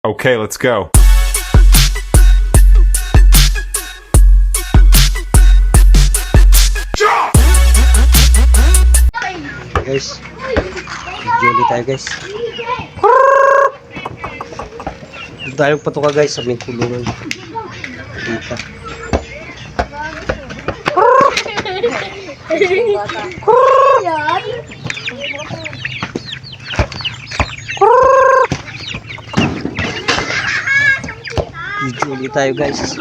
Okay, let's go. Guys, ulit tayo guys. Dito tayo patuka guys sa may kulungan. Dito. Video ulit tayo guys.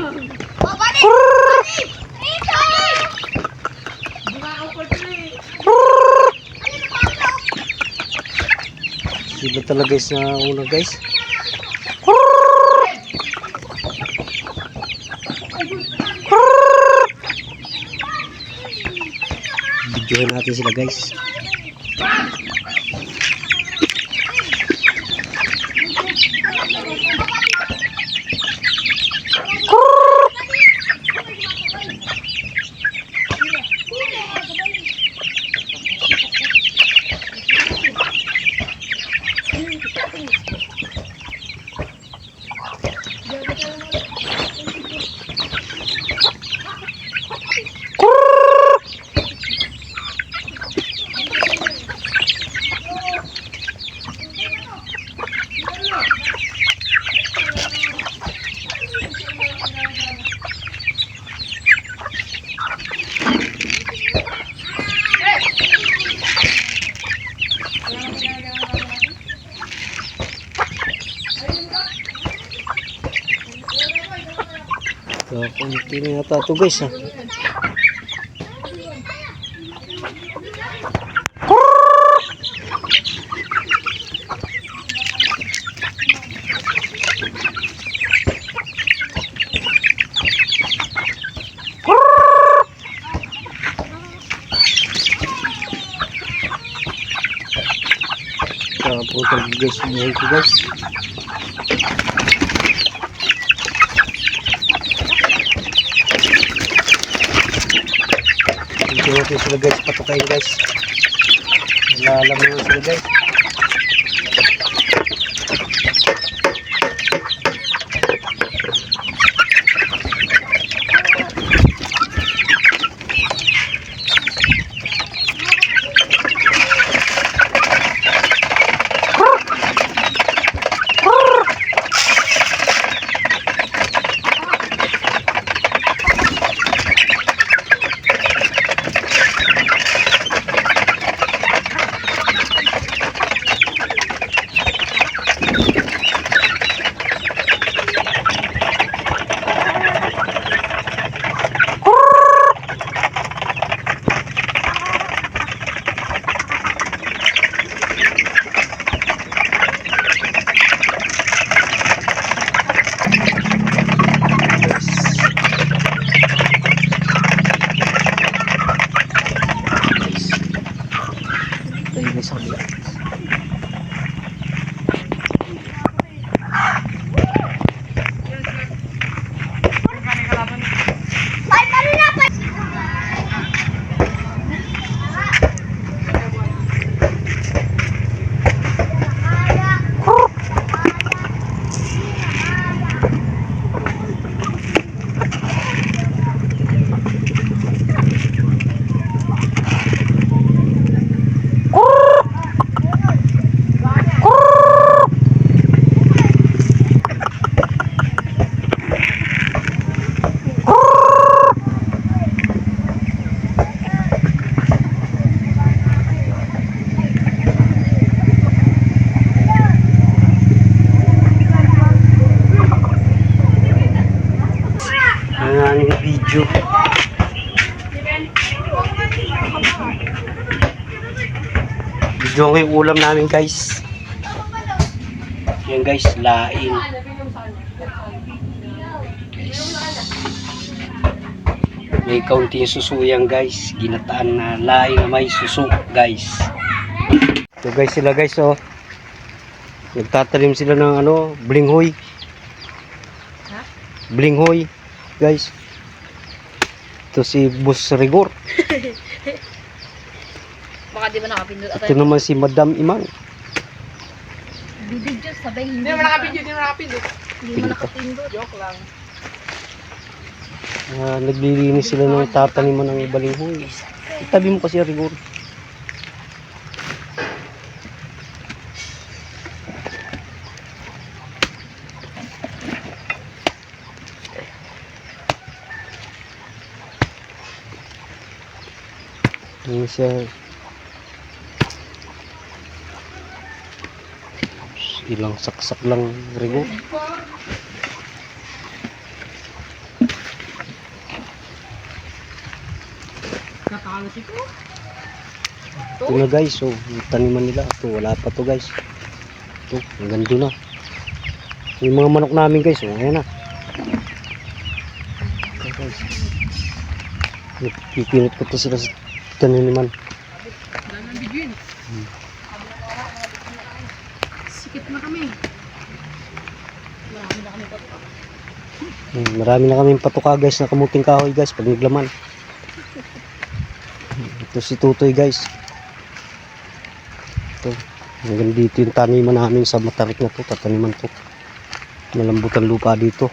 Sila talaga guys na una guys. Videohan natin sila guys. So, kunti na yata ito guys ha. Kaputol guys, buhay ko guys. Dito natin sila guys, patukayin guys. Nalalaman na sila guys. Ito yung sa kabila. Ang aming video. Video ko yung ulam namin guys. Yan guys, laing. Guys. May kaunting suso yan guys. Ginataan na laing na may suso guys. So guys sila guys oh. Nagtatanim sila ng ano, blinghoy. Blinghoy guys. Ito si Boss Rigor. Baka di ba nakapindot Ito naman si Madam Imang. Bibidyo, sabay hindi. Hindi mo nakapindot, hindi mo nakapindot. Hindi mo nakapindot. Joke lang. Ah, naglilinis sila ng tataniman ng balinghoy. Itabi mo kasi rigor. Siya. Ilang saksak lang. Nakalas ito. Na guys, so taniman nila. Ito, wala pa to guys. Ito, ang ganda na. Yung mga manok namin guys, oh, ayan na. Ito guys. Pipinit ko to sila sa taniman. Dami ang video yun. Sikip na kami. Marami na kami pa. Hmm, Marami na kaming patuka guys na kamuting kahoy guys pag naglaman. Ito si Tutoy guys. Ito. Hanggang dito yung taniman namin sa matarik na to. Tataniman to. Malambutan lupa dito.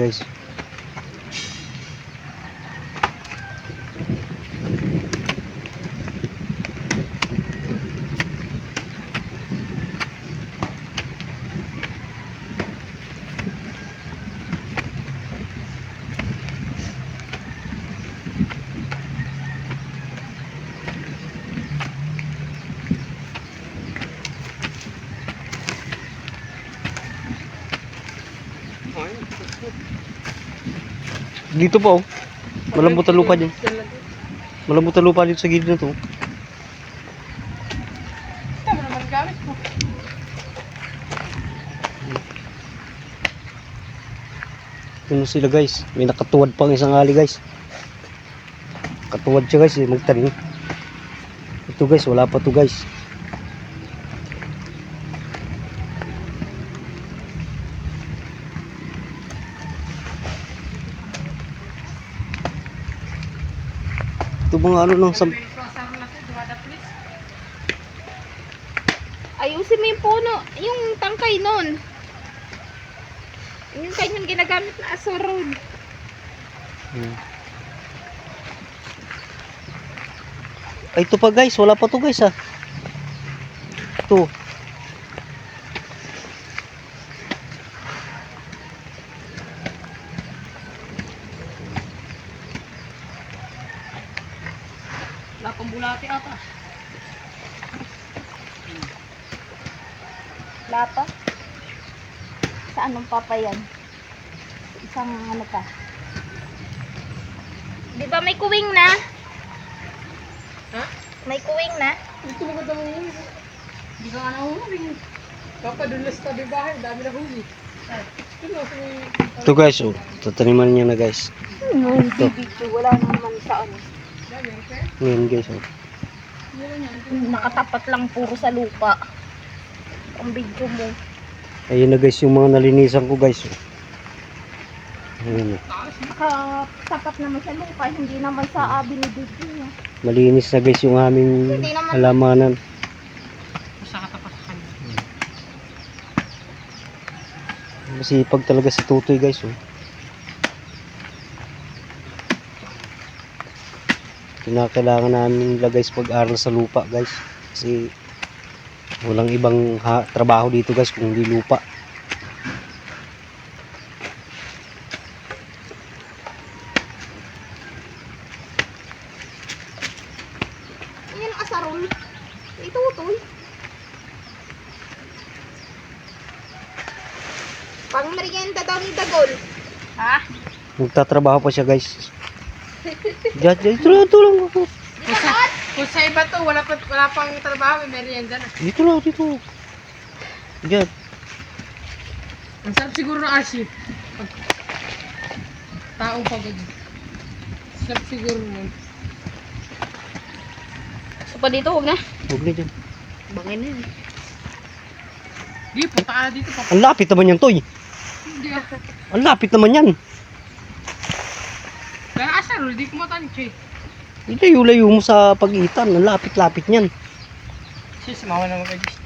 Guys. Dito po. oh. Malambot ang lupa dyan. Malambot ang lupa dito sa gilid na to. Tama naman gamit ko. Na sila guys. May nakatuwad pang isang ali guys. Katuwad siya guys. Eh. Ito guys. Wala pa to guys. Mga ano ng sam... Ayusin mo yung puno, yung tangkay nun. Yung kanyang ginagamit na asaron. Hmm. Ay, ito pa guys. Wala pa to guys ah. Ito. Lapa. Sa anong papayan? Isang ano pa. Di ba may kuwing na? Ha? May kuwing na? Ito mo yun. Hindi ka nga nahuli. Papadulas ka di bahay, dami na huli. Ito Ito guys. Oh. Tataniman niya na guys. Hindi video. Wala naman sa ano. Ngayon guys. Oh. Nakatapat lang puro sa lupa. Ang video mo. Ayun na guys yung mga nalinisan ko guys. oh. Ayun. Nakatapat naman sa lupa. Hindi naman sa abi ni niya. Malinis na guys yung aming Hindi naman- halamanan. Sa katapat sa kanya. Masipag talaga si Tutoy guys. Oh. Kinakailangan namin nila guys pag-aral sa lupa guys. Kasi walang ibang ha- trabaho dito guys kung hindi lupa. Ayan ang asarol. Itutoy. Pang merienda daw ni Dagol. Ha? Nagtatrabaho pa siya guys. Diyan, diyan, tulong, tulong ako. Kung sa, iba to, wala, pa, wala pang trabaho, may merienda na. Dito lang, dito. Diyan. Ang sarap siguro ng RC. Pag taong pagod. Sarap siguro nun. So pa dito, huwag na. Huwag na dyan. Bangin na yun. Di, punta ka na dito. Pa. Ang lapit naman yan, Toy. Hindi ah. Ang lapit naman yan. Kaya asa, Rul, di kumatanik siya eh. Layo-layo mo sa pagitan. Ang lapit-lapit niyan. Siya, sumawa na mag-adjust.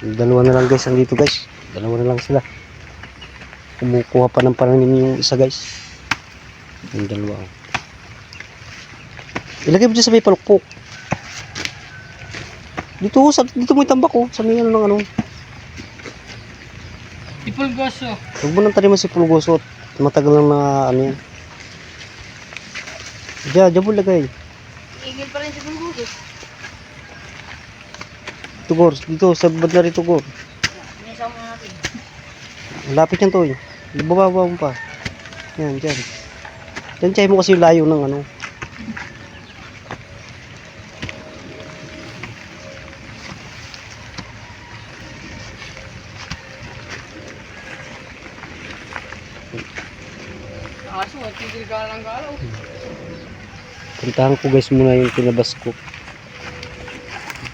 Dalawa na lang guys ang dito guys. Dalawa na lang sila. Kumukuha pa ng pananim yung isa guys. Yung dalawa. oh. Ilagay mo dyan sa may palukpok. Dito, sa, dito mo itambak oh. Sa may ano ng ano. Ipulgoso. Huwag mo nang taniman si Pulgoso at matagal lang na ano yan. Diyan, diyan mo lagay. Igil pa rin si Punggugus. Dito, Gor. Dito, sa banda rito, Gor. Lapit yan to eh. Bababa mo pa. Yan, dyan. Dyan, tsahin mo kasi yung layo ng ano. Puntahan ko guys muna yung pinabas ko.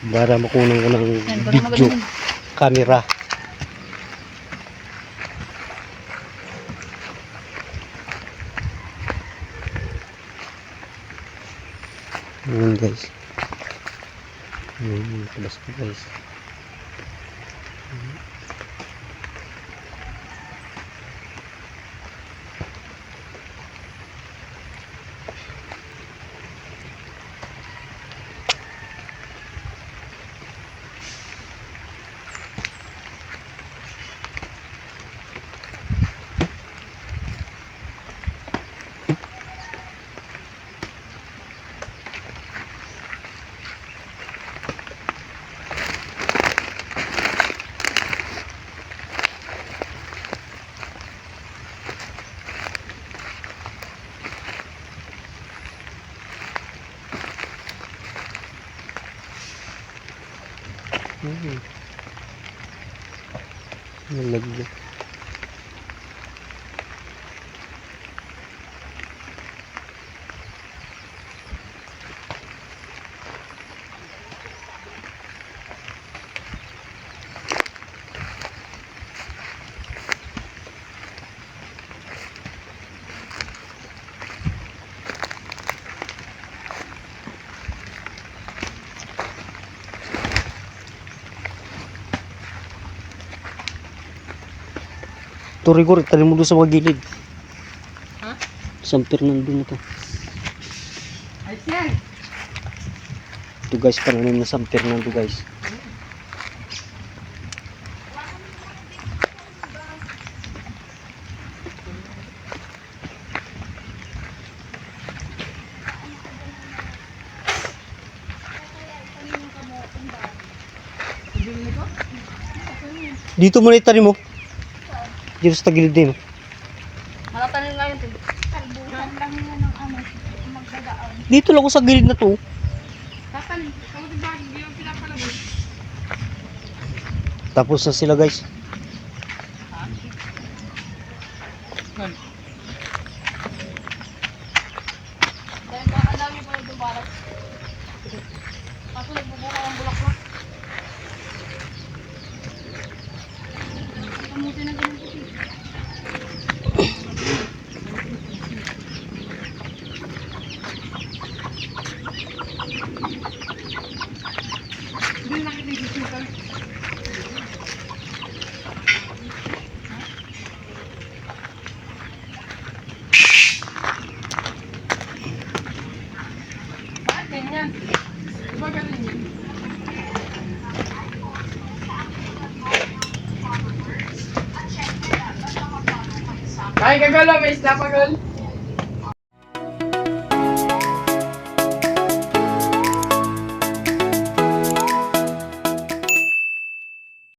Para makunan ko ng video camera. Ayan guys. Ko guys. Hmm. Nalagyan. Ito rigor, talim mo doon sa mga gilid. Ha? San Fernando na to. Ay. Ito guys, pananim na San Fernando guys. Dito mo na itanim mo. Dito sa tagilid din. Malatanin nga yun. Kalbuhan lang yan ng ano. Magdadaan. Dito lang ako sa gilid na to. Tatanim. Ako diba, hindi yung pinapalabas. Tapos na sila guys. Dahil ba, ang dami pa yung dumaras. Kaso nagbubuka ang bulaklak. Kamuti na ganun puti. Hindi nakikita yung kami. Bakit ganyan? Diba ganun yun? Golo, may isda pa gol.